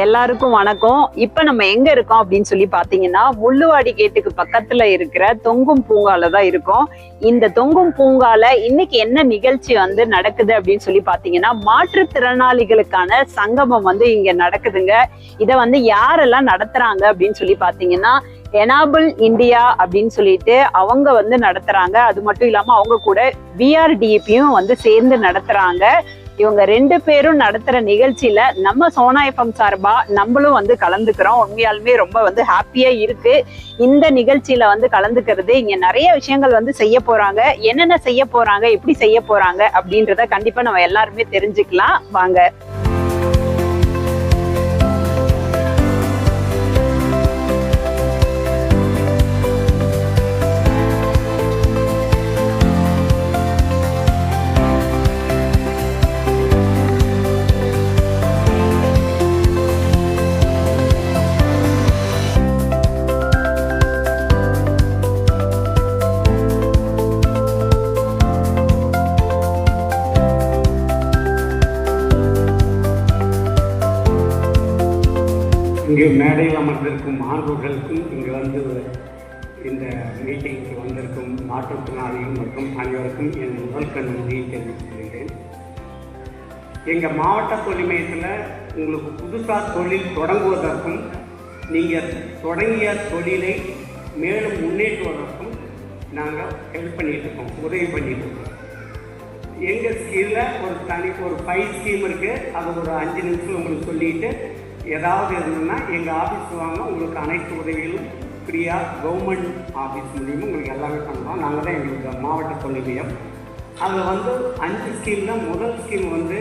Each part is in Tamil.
எல்லாருக்கும் வணக்கம். இப்ப நம்ம எங்க இருக்கோம் அப்படின்னு சொல்லி பாத்தீங்கன்னா முள்ளுவாடி கேட்டுக்கு பக்கத்துல இருக்கிற தொங்கும் பூங்கால தான் இருக்கோம். இந்த தொங்கும் பூங்கால இன்னைக்கு என்ன நிகழ்ச்சி வந்து நடக்குது அப்படின்னு சொல்லி பாத்தீங்கன்னா மாற்றுத்திறனாளிகளுக்கான சங்கமம் வந்து இங்க நடக்குதுங்க. இத வந்து யாரெல்லாம் நடத்துறாங்க அப்படின்னு சொல்லி பாத்தீங்கன்னா எனாபிள் இந்தியா அப்படின்னு சொல்லிட்டு அவங்க வந்து நடத்துறாங்க. அது மட்டும் இல்லாம அவங்க கூட விஆர்டிபியும் வந்து சேர்ந்து நடத்துறாங்க. இவங்க ரெண்டு பேரும் நடத்துற நிகழ்ச்சியில நம்ம சோனா எஃப்எம் சார்பா நம்மளும் வந்து கலந்துக்கிறோம். உண்மையாலுமே ரொம்ப வந்து ஹாப்பியா இருக்கு. இந்த நிகழ்ச்சியில வந்து கலந்துக்கிறது இங்க நிறைய விஷயங்கள் வந்து செய்ய போறாங்க. என்னென்ன செய்ய போறாங்க எப்படி செய்ய போறாங்க அப்படின்றத கண்டிப்பா நம்ம எல்லாருமே தெரிஞ்சுக்கலாம். வாங்க. மேடையில் அமர்ந்திருக்கும் மாணவர்களுக்கும் இங்கு வந்து இந்த மீட்டிங்க்கு வந்திருக்கும் மாற்றுத்திறனாளிகள் மற்றும் அனைவருக்கும் என் முதல் கண் நன்றியை எங்கள் மாவட்ட தொழில் மையத்தில் உங்களுக்கு புதுசாக தொழில் தொடங்குவதற்கும் நீங்கள் தொடங்கிய தொழிலை மேலும் முன்னேற்றுவதற்கும் நாங்கள் ஹெல்ப் பண்ணிட்டு இருக்கோம் உதவி பண்ணிகிட்டு இருக்கோம். எங்கள் ஸ்கீமில் ஒரு தனி ஒரு ஃபைவ் ஸ்கீம் இருக்குது அது ஒரு அஞ்சு நிமிஷம் உங்களுக்கு சொல்லிட்டு ஏதாவது இருந்ததுன்னா எங்கள் ஆஃபீஸ் வாங்க உங்களுக்கு அனைத்து உதவிகளும் ஃப்ரீயாக கவர்மெண்ட் ஆஃபீஸ் மூலியமாக உங்களுக்கு எல்லாமே பண்ணுறோம் நாங்கள் தான் எங்களுக்கு மாவட்ட தொழில் அதில் வந்து அஞ்சு ஸ்கீமில் முதல் ஸ்கீம் வந்து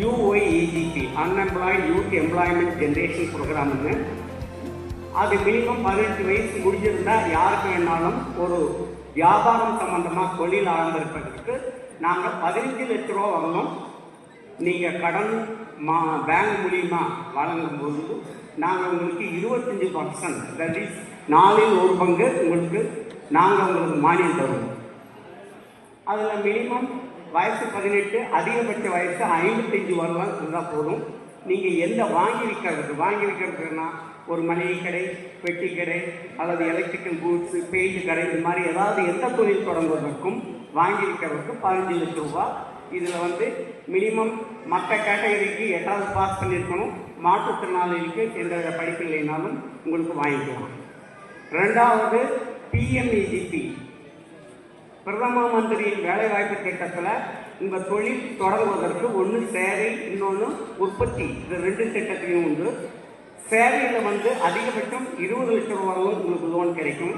UYEGP unemployed youth employment generation ப்ரோக்ராம்னு அது மினிமம் பதினெட்டு வயசு முடிஞ்சிருந்தால் யாருக்கு வேணாலும் ஒரு வியாபாரம் சம்மந்தமாக தொழில் ஆரம்பிப்பதற்கு நாங்கள் பதினஞ்சு லட்ச ரூபா வாங்கணும் நீங்கள் கடன் மா பேங்க் மூலியமா வழங்கும்போது நாங்கள் உங்களுக்கு இருபத்தஞ்சி பர்சன்ட் தட் இஸ் நாலில் ஒரு பங்கு உங்களுக்கு நாங்கள் உங்களுக்கு மானியம் தருவோம். அதில் மினிமம் வயசு பதினெட்டு அதிகபட்ச வயசு ஐம்பத்தஞ்சு வரலாம் இருந்தால் போதும். நீங்கள் எந்த வாங்கி விற்கிறது வாங்கி விற்கிறதுனா ஒரு மளிகை கடை பெட்டி கடை அல்லது எலக்ட்ரிக்கல் கூட்ஸு பெயிண்ட் கடை இது மாதிரி ஏதாவது எந்த தொழில் தொடங்குவதற்கும் வாங்கி விற்கிறதுக்கு பதினஞ்சு லட்ச ரூபா இதில் வந்து மினிமம் மற்ற கேட்டகரிக்கு எட்டாவது பாஸ் பண்ணியிருக்கணும். மாற்றுத்திறனாளிகளுக்கு எந்த படிப்பு இல்லைனாலும் உங்களுக்கு வாங்கிக்கலாம். ரெண்டாவது பிஎம்இஜிபி பிரதம மந்திரியின் வேலைவாய்ப்பு திட்டத்தில் உங்கள் தொழில் தொடங்குவதற்கு ஒன்று சேவை இன்னொன்று உற்பத்தி. இது ரெண்டு திட்டத்தையும் உண்டு. சேவையில் வந்து அதிகபட்சம் இருபது லட்சம் ரூபா வரலும் உங்களுக்கு லோன் கிடைக்கும்.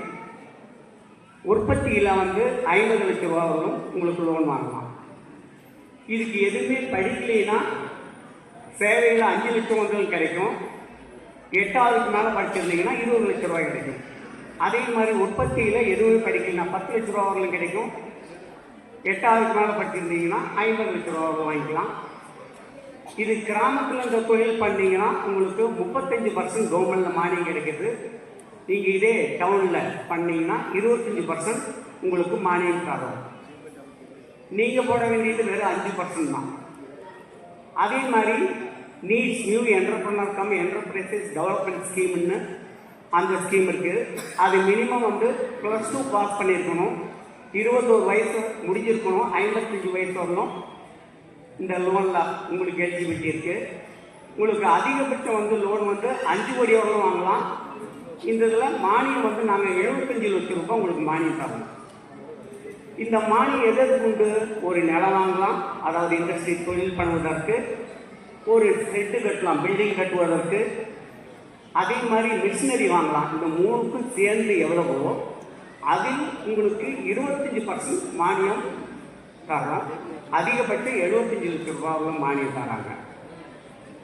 உற்பத்தியில் வந்து ஐம்பது லட்சம் ரூபா வரலும் உங்களுக்கு லோன் வாங்கலாம். இதுக்கு எதுவுமே படிக்கலைன்னா சேவையில் அஞ்சு லட்சம் வந்து கிடைக்கும். எட்டாவதுக்கு மேலே படிச்சிருந்தீங்கன்னா இருபது லட்ச ரூபாய் கிடைக்கும். அதே மாதிரி உற்பத்தியில் எதுவுமே படிக்கலைன்னா பத்து லட்ச ரூபா வரலும் கிடைக்கும். எட்டாவதுக்கு மேலே படிச்சிருந்தீங்கன்னா ஐம்பது லட்ச ரூபா வாங்கிக்கலாம். இது கிராமத்தில் இந்த தொழில் பண்ணீங்கன்னா உங்களுக்கு முப்பத்தஞ்சு பர்சன்ட் கவர்மெண்டில் மானியம் கிடைக்குது. நீங்கள் இதே டவுனில் பண்ணீங்கன்னா இருபத்தஞ்சி பர்சன்ட் உங்களுக்கு மானியம் தரும். நீங்கள் போட வேண்டியது வெறும் அஞ்சு பர்சன்ட் தான். அதே மாதிரி NEEDS new entrepreneur cum enterprises development ஸ்கீம்னு அந்த ஸ்கீம் இருக்குது அது மினிமம் வந்து ப்ளஸ் டூ பாஸ் பண்ணியிருக்கணும் இருபத்தோரு வயசு முடிஞ்சிருக்கணும். ஐம்பத்தஞ்சு வயசு வரணும். இந்த லோனில் உங்களுக்கு எலிஜிபிலிட்டி இருக்குது உங்களுக்கு அதிகபட்சம் வந்து லோன் வந்து அஞ்சு கோடி வரலும் வாங்கலாம். இந்த இதில் மானியம் வந்து நாங்கள் எழுபத்தஞ்சு லட்சம் ரூபாய் உங்களுக்கு மானியம் தரணும். இந்த மானியம் எதற்கு உண்டு? ஒரு நிலம் வாங்கலாம். அதாவது இண்டஸ்ட்ரி தொழில் பண்ணுவதற்கு ஒரு செட்டு கட்டலாம் பில்டிங் கட்டுவதற்கு. அதே மாதிரி மிஷினரி வாங்கலாம். இந்த மூணுக்கும் சேர்ந்து எவ்வளவோ அதில் உங்களுக்கு இருபத்தஞ்சி பர்சன்ட் மானியம் தரலாம். அதிகபட்சம் எழுபத்தஞ்சி லட்சம் ரூபாவில் மானியம் தராங்க.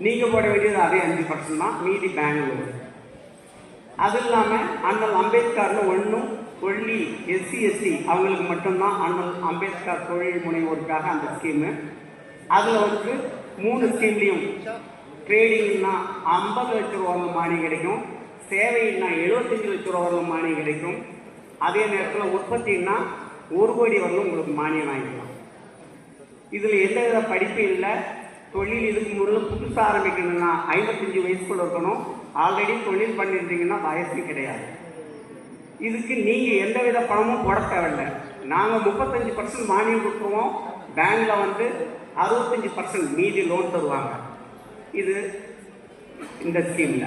நீங்கள் போட வேண்டியது அதே அஞ்சு பர்சன்ட் தான். மீதி பெங்களூர் அது இல்லாமல் அண்ணல் அம்பேத்கர்னு ஒன்றும் ஒன்லி எஸ்சி எஸ்சி அவங்களுக்கு மட்டும்தான் அண்ணல் அம்பேத்கர் தொழில் முனைவோருக்காக அந்த ஸ்கீமு அதில் வந்து மூணு ஸ்கீம்லேயும் ட்ரேடிங்னா ஐம்பது லட்ச ரூபா வரலும் மானியம் கிடைக்கும். சேவைன்னா எழுபத்தஞ்சு லட்ச ரூபா வரலும் மானியம் கிடைக்கும். அதே நேரத்தில் உற்பத்தின்னா ஒரு கோடி வரலும் உங்களுக்கு மானியம் வாங்கிக்கலாம். இதில் எந்த வித படிப்பு இல்லை. தொழில் இதுக்கு முதல்ல புதுசாக ஆரம்பிக்கணும்னா ஐம்பத்தஞ்சு வயசுக்குள்ள இருக்கணும். ஆல்ரெடி தொழில் பண்ணியிருந்தீங்கன்னா வயசு கிடையாது. இதுக்கு நீங்கள் எந்த வித பணமும் போட தேவையில்லை. நாங்கள் முப்பத்தஞ்சு பர்சன்ட் மானியம் கொடுத்துருவோம். பேங்கில் வந்து அறுபத்தஞ்சு பர்சன்ட் மீதி லோன் தருவாங்க. இது இந்த ஸ்கீமில்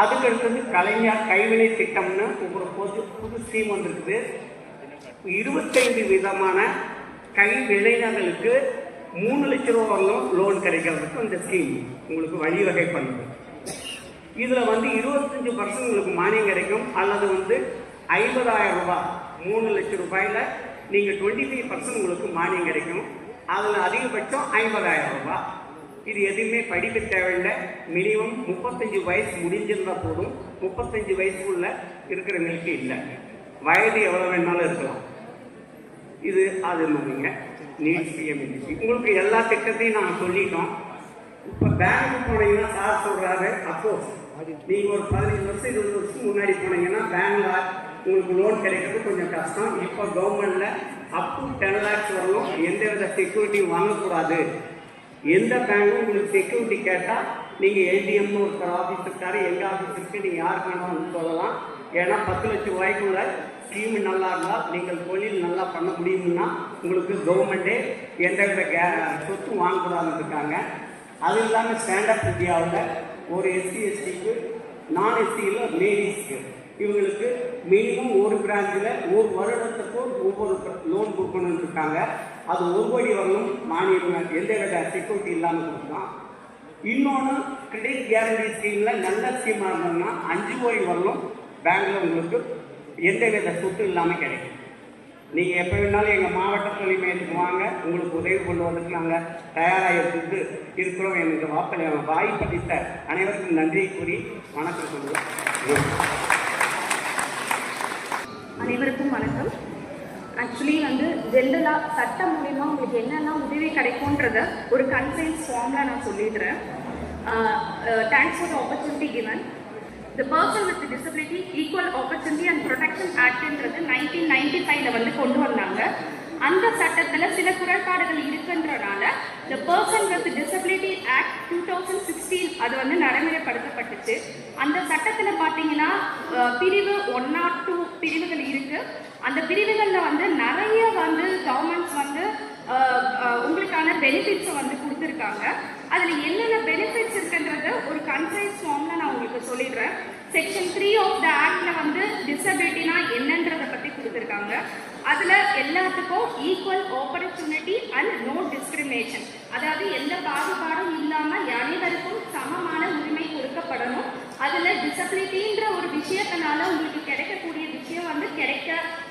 அதுக்கு அடுத்தது கலைஞர் கைவினை திட்டம்னு ஒரு பொது புது ஸ்கீம் வந்திருக்குது இருபத்தைந்து விதமான கைவினைஞர்களுக்கு மூணு லட்ச ரூபா வரலும் லோன் கிடைக்கிறதுக்கு இந்த ஸ்கீம் உங்களுக்கு வழிவகை பண்ணுது. இதில் வந்து இருபத்தஞ்சு பர்சன்ட் உங்களுக்கு மானியம் கிடைக்கும். அல்லது வந்து ஐம்பதாயிரம் ரூபாய் மூணு லட்சம் ரூபாயில் நீங்கள் டுவெண்ட்டி ஃபைவ் பர்சன்ட் உங்களுக்கு மானியம் கிடைக்கும். அதில் அதிகபட்சம் ஐம்பதாயிரம் ரூபாய். இது எதுவுமே படிக்க தேவையில்லை. மினிமம் முப்பத்தஞ்சு வயசு முடிஞ்சிருந்தால் போதும். முப்பத்தஞ்சு வயசுக்குள்ள இருக்கிறவங்களுக்கு இல்லை. வயது எவ்வளோ வேணாலும் இருக்கலாம். இது அது இல்லைங்க. நீட் சிஎம்இடிசி உங்களுக்கு எல்லா திட்டத்தையும் நாங்கள் சொல்லிட்டோம். இப்போ பேங்க் போனீங்கன்னா சார் சொல்கிறாரு அப்போ நீங்கள் ஒரு பதினஞ்சு வருஷம் இருபது வருஷம் முன்னாடி போனீங்கன்னா பேங்க்ல உங்களுக்கு லோன் கிடைக்கிறது கொஞ்சம் கஷ்டம். இப்போ கவர்மெண்ட்ல அப் டு டென் லேக்ஸ் வரலும் எந்த வித செக்யூரிட்டியும் வாங்கக்கூடாது. எந்த பேங்க்கும் உங்களுக்கு செக்யூரிட்டி கேட்டால் நீங்கள் ஏடிஎம் ஒருத்தர் ஆஃபீஸ் இருக்காரு. எங்கள் ஆஃபீஸ் இருக்கு நீங்கள் யாருக்கு வேணாலும் சொல்லலாம். ஏன்னா பத்து லட்சம் ரூபாய்க்குள்ள ஸ்கீம் நல்லா இருந்தால் நீங்கள் தொழில் நல்லா பண்ண முடியும்னா உங்களுக்கு கவர்மெண்ட்டே எந்தவித கே சொத்தும் வாங்கக்கூடாதுன்னு இருக்காங்க. அது இல்லாமல் ஸ்டாண்டப் இந்தியாவில் ஒரு எஸ்சி எஸ்டிக்கு நான் எஸ்சியில் லேடிஸ்க்கு இவங்களுக்கு மினிமம் ஒரு பிரான்ச்சில் ஒரு வருடத்துக்கு ஒவ்வொரு லோன் கொடுக்கணும்னு இருக்காங்க அது ஒரு கோடி வரலும் மானியம் எந்த வித செக்யூரிட்டி இல்லாமல் கொடுக்கலாம். இன்னொன்று கிரெடிட் கேரண்டி ஸ்கீமில் நல்ல ஸ்கீமாக இருந்ததுன்னா அஞ்சு கோடி வரலும் பேங்க்கில் உங்களுக்கு எந்த வித சொத்து இல்லாமல் கிடைக்கும். நீங்கள் எப்போ வேணாலும் எங்கள் மாவட்ட தொழில் மையத்துக்கு வாங்க. உங்களுக்கு உதவி கொள்வதற்கு நாங்கள் தயாராக இருந்து இருக்கிறோம். எனக்கு வாப்பல் வாய்ப்பளித்த அனைவருக்கும் நன்றியை கூறி வணக்கம் சொல்லுவேன் அனைவருக்கும் வணக்கம். ஆக்சுவலி வந்து ஜென்ரலாக சட்டம் மூலிமா உங்களுக்கு என்னென்ன உதவி கிடைக்கும்ன்றத ஒரு கன்சைன்ஸ் ஃபார்மில் நான் சொல்லிடுறேன். Thanks for the opportunity given the person with disability equal opportunity and protection ஆக்ட்ன்றது nineteen ninety ஃபைவ்ல வந்து கொண்டு வந்தாங்க. அந்த சட்டத்தில் சில குறைபாடுகள் இருக்குன்றனால the person with disability act two thousand sixteen அது வந்து நடைமுறைப்படுத்தப்பட்டுச்சு. அந்த சட்டத்தில் பார்த்தீங்கன்னா பிரிவு ஒன் நாட் டூ பிரிவுகள் இருக்குது அந்த பிரிவுகளில் வந்து நிறைய வந்து கவர்மெண்ட்ஸ் வந்து உங்களுக்கான பெனிஃபிட்ஸை வந்து கொடுத்துருக்காங்க. அதில் என்னென்ன பெனிஃபிட்ஸ் இருக்குன்றத ஒரு கன்சைஸ் ஃபார்மில் நான் உங்களுக்கு சொல்லிடுறேன். செக்ஷன் த்ரீ ஆஃப் த ஆக்டில் வந்து டிசபிலிட்டினா என்னன்றதை பற்றி கொடுத்துருக்காங்க. அதில் எல்லாத்துக்கும் equal opportunity and no discrimination அதாவது எந்த பாகுபாடும் இல்லாமல் அனைவருக்கும் சமமான உரிமை கொடுக்கப்படணும். அதில் டிசபிலிட்டின்ற ஒரு விஷயத்தினால உங்களுக்கு கிடைக்கக்கூடிய விஷயம் வந்து கிடைக்க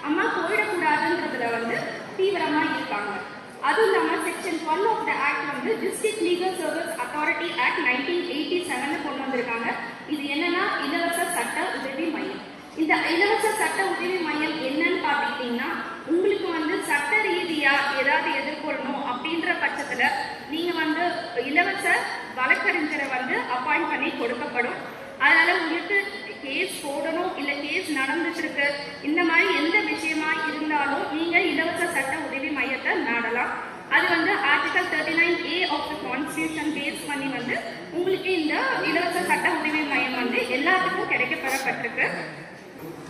அம்மா போயிடக்கூடாதுன்றதுல வந்து தீவிரமாக இருக்காங்க அதுவும் இல்லாமல் section one of the act வந்து district legal service authority act nineteen eighty செவனில் கொண்டு வந்திருக்காங்க. இது என்னன்னா இலவச சட்ட உதவி மையம். இந்த இலவச சட்ட உதவி மையம் என்னன்னு பார்த்துக்கிட்டிங்கன்னா உங்களுக்கு வந்து சட்ட ரீதியாக ஏதாவது எதிர்கொள்ளணும் அப்படின்ற பட்சத்தில் நீங்கள் வந்து இலவச வழக்கறிஞரை வந்து அப்பாயிண்ட் பண்ணி கொடுக்கப்படும். அதனால உங்களுக்கு கேஸ் போடணும் இல்லை கேஸ் நடந்துட்டு இருக்கு இந்த மாதிரி எந்த விஷயமா இருந்தாலும் நீங்க இலவச சட்ட உதவி மையத்தை நாடலாம். அது வந்து article thirty nine A of the constitution base பண்ணி வந்து உங்களுக்கு இந்த இலவச சட்ட உதவி மையம் வந்து எல்லாத்துக்கும் கிடைக்கப்பெறப்பட்டிருக்கு.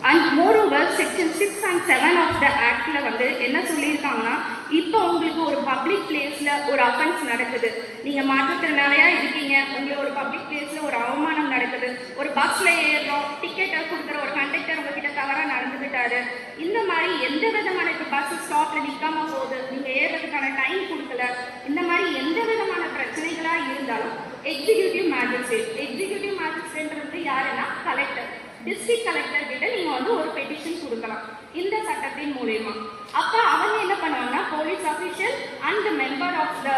And more over section six and seven of the ஆக்டில் வந்து என்ன சொல்லியிருக்காங்கன்னா இப்போ உங்களுக்கு ஒரு பப்ளிக் பிளேஸில் ஒரு அஃபென்ஸ் நடக்குது. நீங்கள் மாற்றுத்திறனாளியாக இருக்கீங்க. உங்களுக்கு ஒரு பப்ளிக் பிளேஸில் ஒரு அவமானம் நடக்குது. ஒரு பஸ்ஸில் ஏறுறோம். டிக்கெட்டை கொடுக்குற ஒரு கண்டக்டர் உங்ககிட்ட தவறாக நடந்துக்கிட்டாரு இந்த மாதிரி எந்த விதமான இப்போ பஸ் ஸ்டாப்பில் நிற்காம போகுது? நீங்கள் ஏறுறதுக்கான டைம் கொடுக்கல. இந்த மாதிரி எந்த விதமான பிரச்சனைகளாக இருந்தாலும் எக்ஸிக்யூட்டிவ் மேஜிஸ்ட்ரேட் எக்ஸிக்யூட்டிவ் மேஜிஸ்ட்ரேட்ன்றது யாருன்னா கலெக்டர் டிஸ்ட்ரிக்ட் கலெக்டர் கிட்ட நீங்க வந்து ஒரு பெட்டிஷன் கொடுக்கலாம். இந்த சட்டத்தின் மூலயமா. அப்ப அவங்க என்ன பண்ணுவாங்கன்னா police official and member of the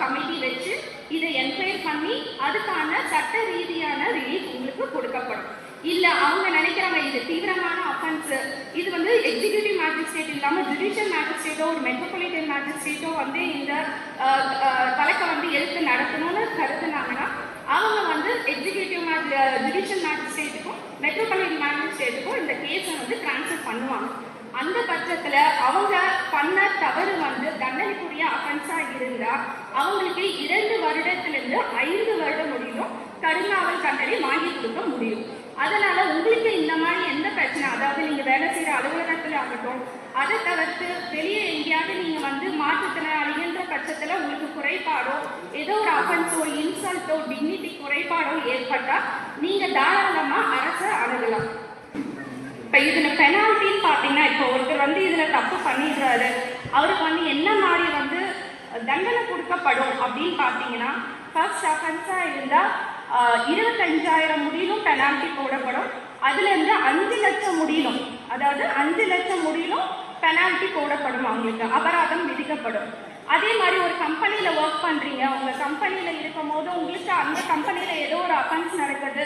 committee வச்சு இதை என்கொயர் பண்ணி அதுக்கான சட்ட ரீதியான ரிலீஃப் உங்களுக்கு கொடுக்கப்படும். இல்ல அவங்க நினைக்கிறாங்க இது தீவிரமான அஃபென்ஸ் இது வந்து எக்ஸிகியூட்டிவ் மேஜிஸ்ட்ரேட் இல்லாம ஜுடிஷியல் மேஜிஸ்ட்ரேட்டோ ஒரு மெட்ரோபாலிட்டன் மேஜிஸ்ட்ரேட்டோ வந்து இந்த அஹ், வழக்கை வந்து எடுத்து நடத்தணும்னு கருதுனாங்கன்னா அவங்க வந்து எக்ஸிகியூட்டிவ் ஜுடிஷியல் மேஜிஸ்ட்ரேட்டுக்கும் மெட்ரோபாலிட்டன் மேஜிஸ்ட்ரேட்டுக்கும் இந்த கேஸை வந்து ட்ரான்ஸ்ஃபர் பண்ணுவாங்க. அந்த பட்சத்தில் அவங்க பண்ண தவறு வந்து தண்டனைக்குரிய அஃபென்ஸா இருந்தா அவங்களுக்கு இரண்டு வருடத்திலிருந்து ஐந்து வருடம் முடியும் கடுங்காவல் தண்டனை வாங்கி கொடுக்க முடியும். அதனால உங்களுக்கு இந்த மாதிரி எந்த பிரச்சனை அதாவது நீங்க வேலை செய்யற அலுவலகத்துல ஆகட்டும் அதை தவிர்த்து வெளியே எங்கேயாவது நீங்கள் வந்து மாற்றுத்திறனாளின்ற பட்சத்தில் உங்களுக்கு குறைபாடோ ஏதோ ஒரு அஃபன்ஸோ இன்சல்ட்டோ டிக்னிட்டி குறைபாடோ ஏற்பட்டால் நீங்கள் தாராளமாக அரசை அணுகலாம். இப்போ இதில் பெனால்ட்டின்னு பார்த்தீங்கன்னா இப்போ ஒருத்தர் வந்து இதில் தப்பு பண்ணிடுறாரு. அவருக்கு வந்து என்ன மாதிரி வந்து தண்டனை கொடுக்கப்படும் அப்படின்னு பார்த்தீங்கன்னா ஃபர்ஸ்ட் அஃபென்ஸா இருந்தால் இருபத்தஞ்சாயிரம் முடியிலும் பெனால்ட்டி போடப்படும். அதுலேருந்து அஞ்சு லட்சம் முடியிலும் அதாவது அஞ்சு லட்சம் முடியிலும் பெனால்ட்டி போடப்படும் அவங்களுக்கு. அபராதம் விதிக்கப்படும். அதே மாதிரி ஒரு கம்பெனியில் ஒர்க் பண்றீங்க. உங்க கம்பெனியில் இருக்கும் போது உங்களுக்கு அந்த கம்பெனியில் ஏதோ ஒரு அஃபென்ஸ் நடக்குது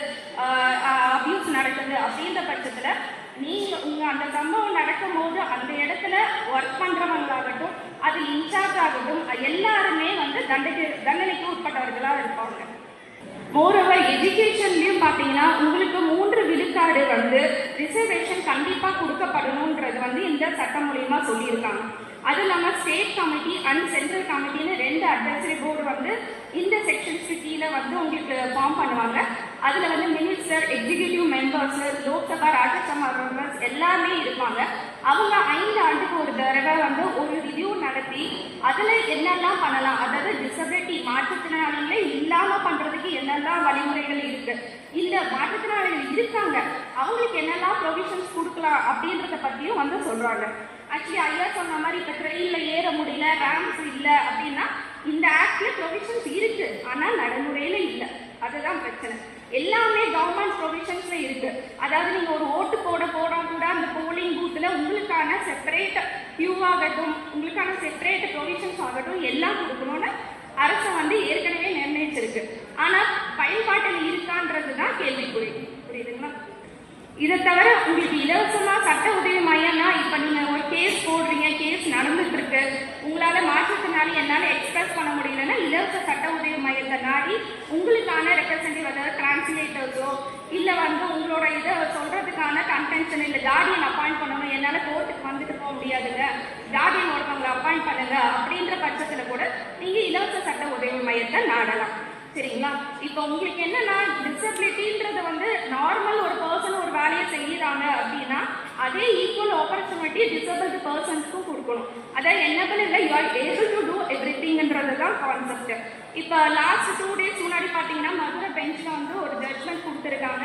அபியூஸ் நடக்குது அப்படின்ற பட்சத்துல நீங்க உங்க அந்த சம்பவம் நடக்கும் போது அந்த இடத்துல ஒர்க் பண்றவங்களாகட்டும் அது இன்சார்ஜ் ஆகட்டும் எல்லாருமே வந்து தண்டனை தண்டனைக்கு உட்பட்டவர்களா இருப்பாங்க. மோரோவர் எஜுகேஷன்லயும் பாத்தீங்கன்னா உங்களுக்கு மூன்று விழுக்காடு வந்து ரிசர்வேஷன் கண்டிப்பா கொடுக்கப்படணும்ன்றது வந்து இந்த சட்டம் மூலியமா சொல்லியிருக்காங்க. அது இல்லாமல் ஸ்டேட் கமிட்டி அண்ட் சென்ட்ரல் கமிட்டின்னு ரெண்டு அட்வைசரி போர்டு வந்து இந்த செக்ஷன்ஸ்க்கு கீழே வந்து உங்களுக்கு ஃபார்ம் பண்ணுவாங்க. அதுல வந்து minister executive members Lok Sabha Rajya Sabha members எல்லாமே இருப்பாங்க. அவங்க ஐந்து ஆண்டுக்கு ஒரு தடவை வந்து ஒரு ரிவ்யூ நடத்தி அதுல என்னெல்லாம் பண்ணலாம்? அதாவது டிசபிலிட்டி மாற்றுத்திறனாளிகளே இல்லாம பண்றதுக்கு என்னெல்லாம் வழிமுறைகள் இருக்கு? இந்த மாற்றுத்திறனாளிகள் இருக்காங்க. அவங்களுக்கு என்னெல்லாம் ப்ரொவிஷன்ஸ் கொடுக்கலாம் அப்படின்றத பத்தியும் வந்து சொல்றாங்க. ஆக்சுவலி ஐயா சொன்ன மாதிரி இப்ப ட்ரெயின்ல ஏற முடியல ரேம்ஸ் இல்லை அப்படின்னா இந்த ஆக்ட்ல ப்ரொவிஷன்ஸ் இருக்கு. ஆனா நடைமுறையில இல்லை. அதுதான் பிரச்சனை. எல்லாமே கவர்மெண்ட் ப்ரொவிஷன்ஸ்ல இருக்கு. அதாவது நீங்க ஒரு ஓட்டு போட போனா கூட அந்த போலிங் பூத்துல உங்களுக்கான செப்பரேட் கியூ ஆகட்டும் உங்களுக்கான செப்பரேட் ப்ரொவிஷன்ஸ் ஆகட்டும் எல்லாம் கொடுக்கணும்னு அரசு வந்து ஏற்கனவே நிர்ணயிச்சிருக்கு. ஆனா பயன்பாட்டில் இருக்கான்றது தான் கேள்விக்குறி. புரியுதுங்களா? இதை தவிர உங்களுக்கு இலவசமா சட்ட உதவி மையம்னா இப்ப நீங்க ஒரு கேஸ் போடுறீங்க கேஸ் நடந்துட்டு இருக்கு உங்களால மாற்றத்தினால என்னால எக்ஸ்பிரஸ் பண்ண முடியலன்னா இலவச சட்ட உதவி மையத்தை நாடி உங்களுக்கான ரெப்ரசன்டேட்டிவ் அதாவது டிரான்ஸ்லேட்டர்ஸோ இல்ல வந்து உங்களோட இதை சொல்றதுக்கான கன்டென்ஷன் இல்ல கார்டியன் அப்பாயிண்ட் பண்ணணும் என்னால கோர்ட்டுக்கு வந்துட்டு போக முடியாதுங்க. கார்டியன் ஒருத்தவங்களை அப்பாயிண்ட் பண்ணுங்க அப்படின்ற பட்சத்துல கூட நீங்க இலவச சட்ட உதவி மையத்தை நாடலாம். சரிங்களா? இப்போ உங்களுக்கு என்னன்னா டிசபிலிட்டி வந்து நார்மல் ஒரு பர்சன் ஒரு வேலையை செய்யறாங்க அப்படின்னா அதே ஈக்குவல் ஆப்பர்ச்சுனிட்டி டிசபிள்டு பர்சன்ஸ்க்கும் கொடுக்கணும். அதாவது என்னபிள் இல்லை you are able to do every திங்ன்றது தான் கான்செப்ட் இப்போ லாஸ்ட் டூ டேஸ் முன்னாடி பார்த்தீங்கன்னா மதுரை பெஞ்சில் வந்து ஒரு ஜட்மெண்ட் கொடுத்துருக்காங்க.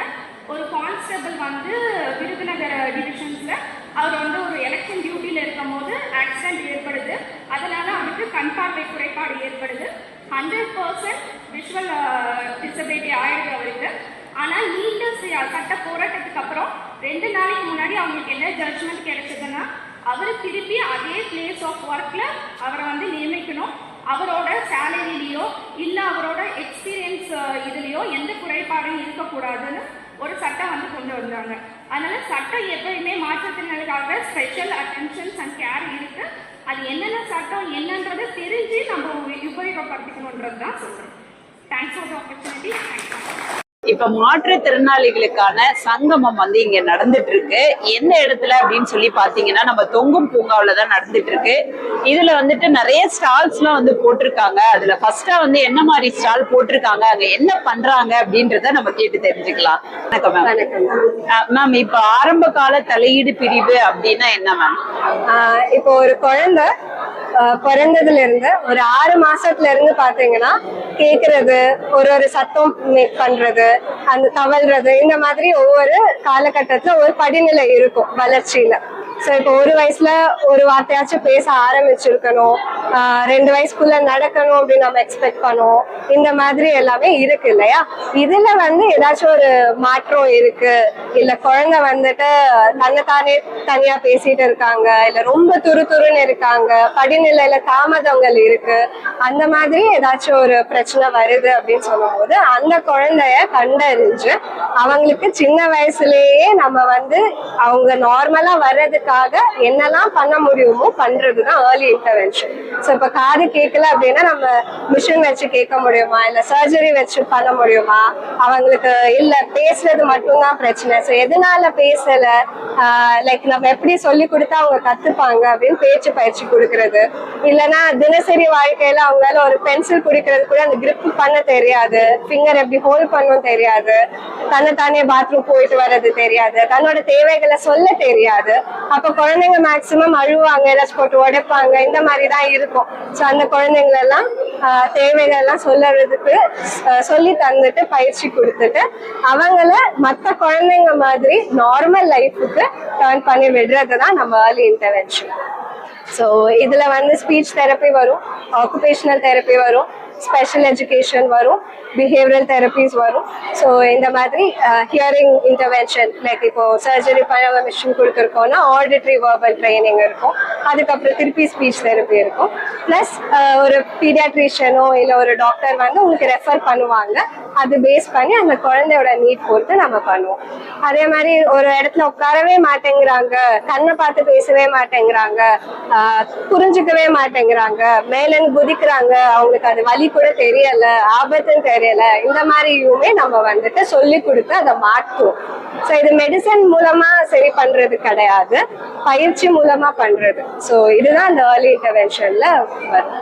ஒரு கான்ஸ்டபிள் வந்து விருதுநகர் டிவிஷன்ஸில் அவர் வந்து ஒரு எலெக்ஷன் டியூட்டியில் இருக்கும் போது ஆக்சிடென்ட் ஏற்படுது. அதனால அவருக்கு கண் பார்வை குறைபாடு ஏற்படுது. ஹண்ட்ரட் பர்சன்ட் விஷுவல் டிசபிலிட்டி ஆயிடுது அவருக்கு. ஆனால் நீண்ட கட்ட போராட்டத்துக்கு அப்புறம் ரெண்டு நாளைக்கு முன்னாடி அவங்களுக்கு என்ன ஜட்ஜ்மெண்ட் கிடைச்சதுன்னா அவர் திருப்பி அதே பிளேஸ் ஆஃப் ஒர்க்ல அவரை வந்து நியமிக்கணும். அவரோட சேலரியிலையோ இல்ல அவரோட எக்ஸ்பீரியன்ஸ் இதுலயோ எந்த குறைபாடும் இருக்கக்கூடாதுன்னு ஒரு சட்டம் வந்து கொண்டு வந்தாங்க. அதனால சட்டம் எப்பயுமே மாற்றத்தினருக்காக ஸ்பெஷல் அட்டென்ஷன்ஸ் அண்ட் கேர் இருக்கு. அது என்னென்ன சட்டம் என்னன்றதை தெரிஞ்சு நம்ம உபயோகப்படுத்திக்கணுன்றது தான் சொல்றோம் thanks for the opportunity thanks இப்ப மாற்றுத்திறனாளிகளுக்கான சங்கமம் வந்து இங்க நடந்துட்டு இருக்கு எந்த இடத்துல அப்படின்னு சொல்லி பாத்தீங்கன்னா நம்ம தொங்கும் பூங்காவில தான் நடந்துட்டு இருக்கு இதுல வந்துட்டு நிறைய ஸ்டால்ஸ் எல்லாம் வந்து போட்டிருக்காங்க. அதுல ஃபர்ஸ்டா வந்து என்ன மாதிரி ஸ்டால் போட்டிருக்காங்க அங்க என்ன பண்றாங்க அப்படின்றத நம்ம கேட்டு தெரிஞ்சுக்கலாம். வணக்கம் மேம் மேம் இப்ப ஆரம்ப கால தலையீடு பிரிவு அப்படின்னா என்ன மேம் இப்போ ஒரு குழந்தை பிறந்ததுல இருந்து ஒரு ஆறு மாசத்துல இருந்து பாத்தீங்கன்னா கேக்குறது ஒரு ஒரு சத்தம் மேக் பண்றது அந்த தவழ்றது இந்த மாதிரி ஒவ்வொரு காலகட்டத்துல ஒரு படிநிலை இருக்கும் வளர்ச்சியில. ஸோ இப்போ ஒரு வயசுல ஒரு வார்த்தையாச்சும் பேச ஆரம்பிச்சிருக்கணும். ரெண்டு வயசுக்குள்ள நடக்கணும் அப்படின்னு நம்ம எக்ஸ்பெக்ட் பண்ணோம். இந்த மாதிரி எல்லாமே இருக்கு இல்லையா? இதுல வந்து ஏதாச்சும் ஒரு மாற்றம் இருக்கு? இல்ல குழந்தை வந்துட்டு தன்னைத்தானே தனியா பேசிட்டு இருக்காங்க இல்ல ரொம்ப துரு துருன்னு இருக்காங்க படிநிலையில தாமதங்கள் இருக்கு. அந்த மாதிரி ஏதாச்சும் ஒரு பிரச்சனை வருது அப்படின்னு சொல்லும்போது அந்த குழந்தைய கண்டறிஞ்சு அவங்களுக்கு சின்ன வயசுலயே நம்ம வந்து அவங்க நார்மலா அவங்களுக்காக என்னெல்லாம் பண்ண முடியுமோ பண்றதுதான் ஏர்லி இன்டர்வென்ஷன் ஸோ இப்போ காது கேட்கல அப்படின்னா நம்ம மிஷின் வச்சு கேட்க முடியுமா? இல்ல சர்ஜரி வச்சு பண்ண முடியுமா? அவங்களுக்கு இல்ல பேசுறது மட்டும்தான் பிரச்சனை. ஸோ எதனால பேசல? லைக் நம்ம எப்படி சொல்லி கொடுத்தா அவங்க கத்துப்பாங்க அப்படின்னு பேச்சு பயிற்சி கொடுக்கறது. இல்லைன்னா தினசரி வாழ்க்கையில அவங்களால ஒரு பென்சில் குடிக்கிறது கூட அந்த கிரிப் பண்ண தெரியாது. ஃபிங்கர் எப்படி ஹோல்ட் பண்ணும் தெரியாது. தன்னை தானே பாத்ரூம் போயிட்டு வர்றது தெரியாது. தன்னோட தேவைகளை சொல்ல தெரியாது. அப்ப குழந்தைங்க மேக்சிமம் அழுவாங்க ஏதாச்சும் போட்டு உடைப்பாங்க இந்த மாதிரி தான் இருக்கும். ஸோ அந்த குழந்தைங்களெல்லாம் தேவைகள் எல்லாம் சொல்லறதுக்கு சொல்லி தந்துட்டு பயிற்சி கொடுத்துட்டு அவங்கள மற்ற குழந்தைங்க மாதிரி நார்மல் லைஃபுக்கு டர்ன் பண்ணி விடுறது தான் நம்ம ஏர்லி இன்டர்வென்ஷன் ஸோ இதுல வந்து ஸ்பீச் தெரப்பி வரும் ஆக்குபேஷனல் தெரப்பி வரும் ஸ்பெஷல் எஜுகேஷன் வரும் பிஹேவியல் தெரப்பிஸ் வரும் ஸோ இந்த மாதிரி ஹியரிங் இன்டர்வென்ஷன் லைக் இப்போ சர்ஜரி பண்ண மிஷின் கொடுத்துருக்கோம்னா ஆடிட்ரி வேர்பல் ட்ரைனிங் இருக்கும் அதுக்கப்புறம் திருப்பி ஸ்பீச் தெரப்பி இருக்கும் ப்ளஸ் ஒரு பீடியாட்ரிஷியனோ இல்லை ஒரு டாக்டர் வந்து உங்களுக்கு ரெஃபர் பண்ணுவாங்க அது பேஸ் பண்ணி அந்த குழந்தையோட நீட் பொறுத்து நம்ம பண்ணுவோம் அதே மாதிரி ஒரு இடத்துல உட்காரவே மாட்டேங்கிறாங்க கண்ணை பார்த்து பேசவே மாட்டேங்கிறாங்க புரிஞ்சுக்கவே மாட்டேங்கிறாங்க மேலன்னு குதிக்கிறாங்க அவங்களுக்கு அது வலி கூட தெரியல ஆபத்துன்னு தெரியல. இந்த மாதிரியுமே நம்ம வந்துட்டு சொல்லி கொடுத்து அதை மாற்றுவோம். ஸோ இது மெடிசன் மூலமா சரி பண்றது கிடையாது. பயிற்சி மூலமா பண்றது. ஸோ இதுதான் இந்த ஏர்லி இன்டர்வென்ஷன்ல வரும்.